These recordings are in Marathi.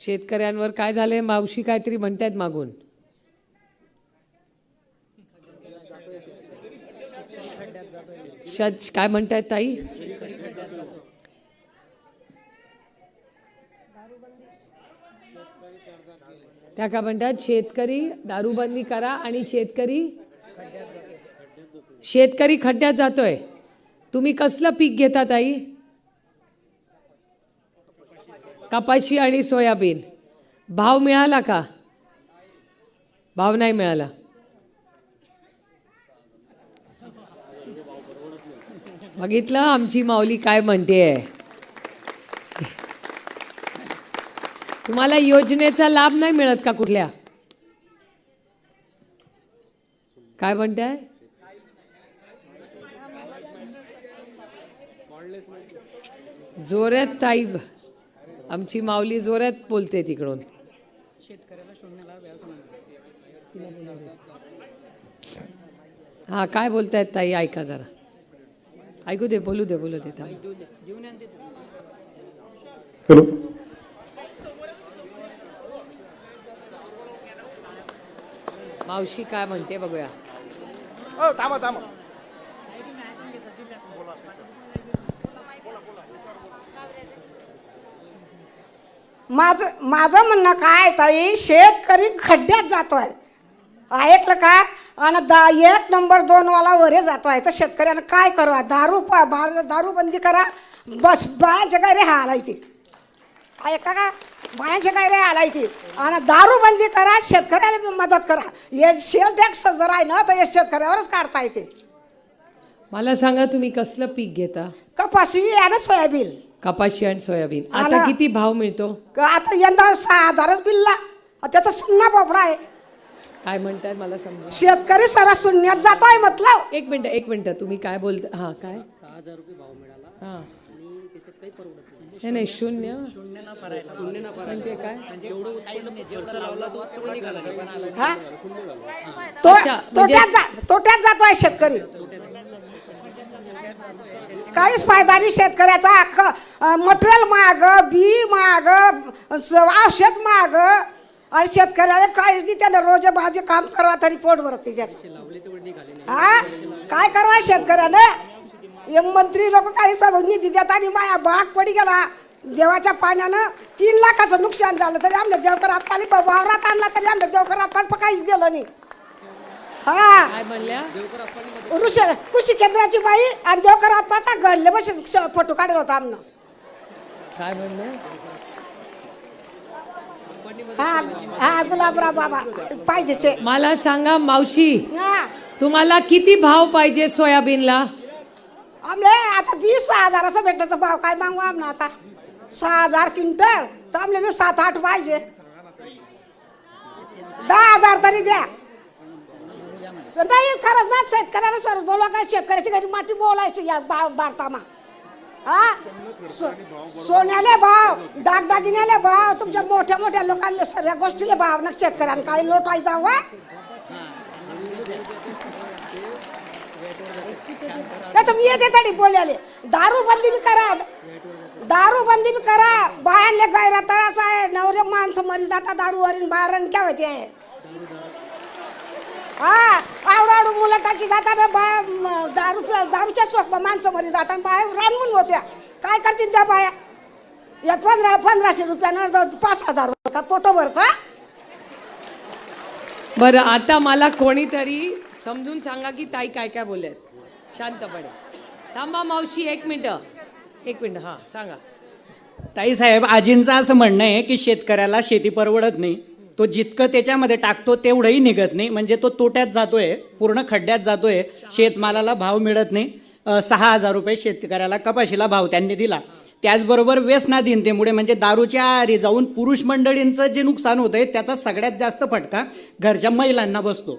शेतकऱ्यांवर काय झालंय मावशी काहीतरी म्हणतायत मागून. शच काय म्हणतायत ताई? त्या काय म्हणतात? शेतकरी दारूबंदी करा आणि शेतकरी शेतकरी खड्ड्यात जातोय. तुम्ही कसलं पीक घेता ताई? कपाशी आणि सोयाबीन. भाव मिळाला का? भाव नाही मिळाला. बघितलं आमची माऊली काय म्हणते. तुम्हाला योजनेचा लाभ नाही मिळत का कुठल्या? काय म्हणताय? जोरात ताई आमची माऊली जोरात बोलते तिकडून. हा काय बोलतायत ताई? ऐका जरा. ऐकू दे बोलू दे बोलू दे. हॅलो. मावशी काय म्हणते बघूया. हो थांबा थांबा. माझं माझं म्हणणं काय ताई? शेतकरी खड्ड्यात जातोय. ऐकलं का? आणि दा एक नंबर दोनवाला वरे जातोय. तर शेतकऱ्यानं काय करावं? दारू प बार दारू बंदी करा. बस बायांच्या काय रे हालायची ऐका का? बायांच्या काय रे हालायची आणि दारू बंदी करा शेतकऱ्याला मदत करा. हे शेल टॅक्स जर आहे ना तर हे शेतकऱ्यावरच काढता येते मला सांगा तुम्ही कसलं पीक घेता? कपाशी आणि सोयाबीन. कपाशी आणि सोयाबीन. आता किती भाव मिळतो? क- आता यंदा सहा हजारच बिलला त्याचा सुन्ना पोपडा आहे. काय म्हणताय मला समजा शेतकरी सारा शून्यात जातोय मतलब एक मिनिट एक मिनिट. तुम्ही काय बोलता हा काय? हा. नाही नाही शून्य. म्हणजे काय? हा? तो- अच्छा, म्हणजे- तोट्यात जा- तोट्यात जातोय शेतकरी. काहीच फायदा नाही शेतकऱ्याचा. मटेरियल माग बी माग स- औषध माग. आणि शेतकऱ्याला काहीच नाही त्याला रोज भाजी काम करा तरी पोट भरत त्याचं. हा? काय करावं शेतकऱ्यानं? हे मंत्री लोक काही सब निधी देतात आणि माया बाग पडी गेला. देवाच्या पाण्यानं तीन लाखाचं नुकसान झालं तरी आमलं देवकर आप्पाली वावरात आणला तरी आमलं देवकर आपण काहीच दिलं नाही. हा. काय म्हणल्या ऋषी कृषी केंद्राची बाई आणि देवकर आप्पाचा घडले बस फोटो काढला होता आमनं. काय म्हणल्या हा हा गुलाबराव बाबा. पाहिजेचे मला सांगा मावशी हा. तुम्हाला किती भाव पाहिजे सोयाबीनला? आमले आता वीस सहा हजाराचा भेटायचा भाव काय मागू आमना आता? सहा हजार क्विंटल. तर आमले वीस सात आठ पाहिजे. दहा हजार तरी द्या. तर नाही खरंच ना शेतकऱ्याला सरस बोलवा काय शेतकऱ्याची घरी माती बोलायची या बा- भारतामा हा? सो- सोन्याले भाव दागदागिन्याले भाव तुमच्या मोठ्या मोठ्या लोकांना सगळ्या गोष्टीले भाव ना शेतकऱ्यांना. काय लोटायचा वा नाही तर मी येते तरी बोलायले. दारू बंदी बी करा. दारू बंदी बी करा. बायांले गैरा त्रास आहे. नवरे माणसं मरी जाता दारू वरील बाहेर काय होते आहे हा आवडा आवडू मुलं टाकी जातात बाया म, दारू दारूच्या चोक माणसं मरी जातात बाया रानवून होत्या. काय करतील त्या बाया? या पंधरा पंधराशे रुपयानं पाच हजार रुपये का पोटो भरता? बरं आता मला कोणीतरी समजून सांगा की ताई काय काय बोलत शांतपणे. थांबा मावशी एक मिनिट. एक मिनिट हा सांगा. ताईसाहेब आजींचं असं म्हणणं आहे की शेतकऱ्याला शेती परवडत नाही. तो जितकं त्याच्यामध्ये टाकतो तेवढंही निघत नाही. म्हणजे तो तोट्यात जातोय पूर्ण खड्ड्यात जातोय. शेतमालाला भाव मिळत नाही. सहा हजार रुपये शेतकऱ्याला कपाशीला भाव त्यांनी दिला. त्याचबरोबर व्यसनाधीनतेमुळे म्हणजे दारूच्या आहारी जाऊन पुरुष मंडळींचं जे नुकसान होतंय त्याचा सगळ्यात जास्त फटका घरच्या महिलांना बसतो.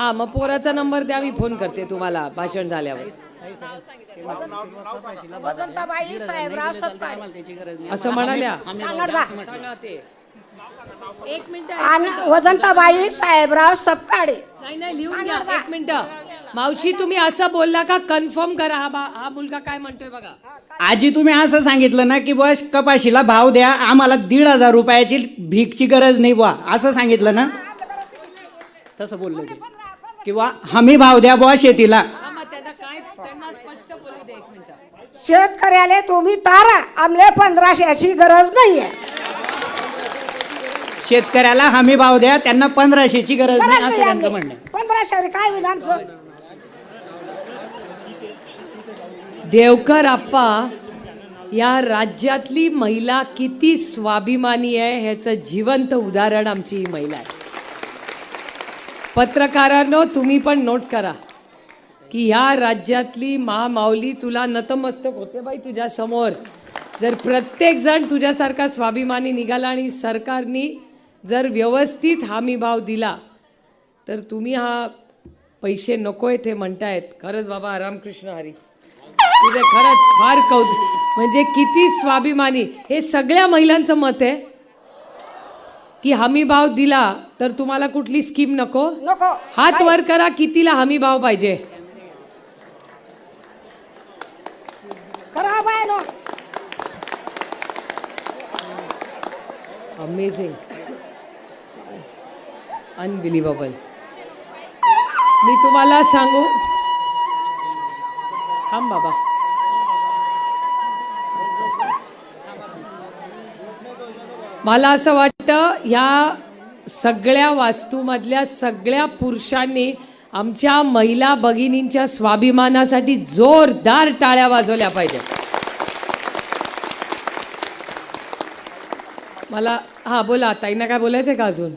हा मग पोराचा नंबर द्या मी फोन करते तुम्हाला भाषण झाल्यावर. वसंताबाई साहेबराव सपकाळे. असं म्हणाल्या. एक मिनिट आणि वसंताबाई साहेबराव सपकाळे. नाही नाही लिहून घ्या. एक मिनिट. मावशी तुम्ही असं बोलला का? कन्फर्म करा हा बा हा मुलगा काय म्हणतोय बघा. आजी तुम्ही असं सांगितलं ना की बस कपाशीला भाव द्या आम्हाला दीड हजार रुपयाची भीकची गरज नाही बुवा. असं सांगितलं ना? तसं बोललो ते. किंवा हमी भाव द्या बुवा शेतीला. हा मग त्यांना काय त्यांना स्पष्ट बोलू दे एक मिनिट. शेतकऱ्याला तुम्ही तारा आमले पंधराशेची गरज नाहीये. शेतकऱ्याला हमी भाव द्या त्यांना पंधराशेची गरज नाही असं नाही त्यांचं. म्हणणं आहे. पंधराशे काय होईल आमचं? देवकर आप्पा या राज्यातली महिला किती स्वाभिमानी आहे ह्याचं जिवंत उदाहरण आमची ही महिला आहे. पत्रकारांनो तुम्ही पण नोट करा की ह्या राज्यातली महामाऊली तुला नतमस्तक होते बाई तुझ्या समोर. जर प्रत्येक जण तुझ्यासारखा स्वाभिमानी निघाला आणि सरकारनी जर व्यवस्थित हमी भाव दिला तर तुम्ही हा पैसे नकोय ते म्हणतायत. खरंच बाबा रामकृष्ण हरी. तुझे खरंच फार कौतुक. म्हणजे किती स्वाभिमानी. हे सगळ्या महिलांचं मत आहे. की हमी भाव दिला तर तुम्हाला कुठली स्कीम नको? नको. हात वर करा कितीला हमी भाव पाहिजे. करा बाय नो अमेझिंग अनबिलिव्हेबल मी तुम्हाला सांगू. थांब बाबा. मला असं वाटतं ह्या सगळ्या वास्तूमधल्या सगळ्या पुरुषांनी आमच्या महिला भगिनींच्या स्वाभिमानासाठी जोरदार टाळ्या वाजवल्या पाहिजेत. मला हा बोला ताईंना काय बोलायचंय का अजून?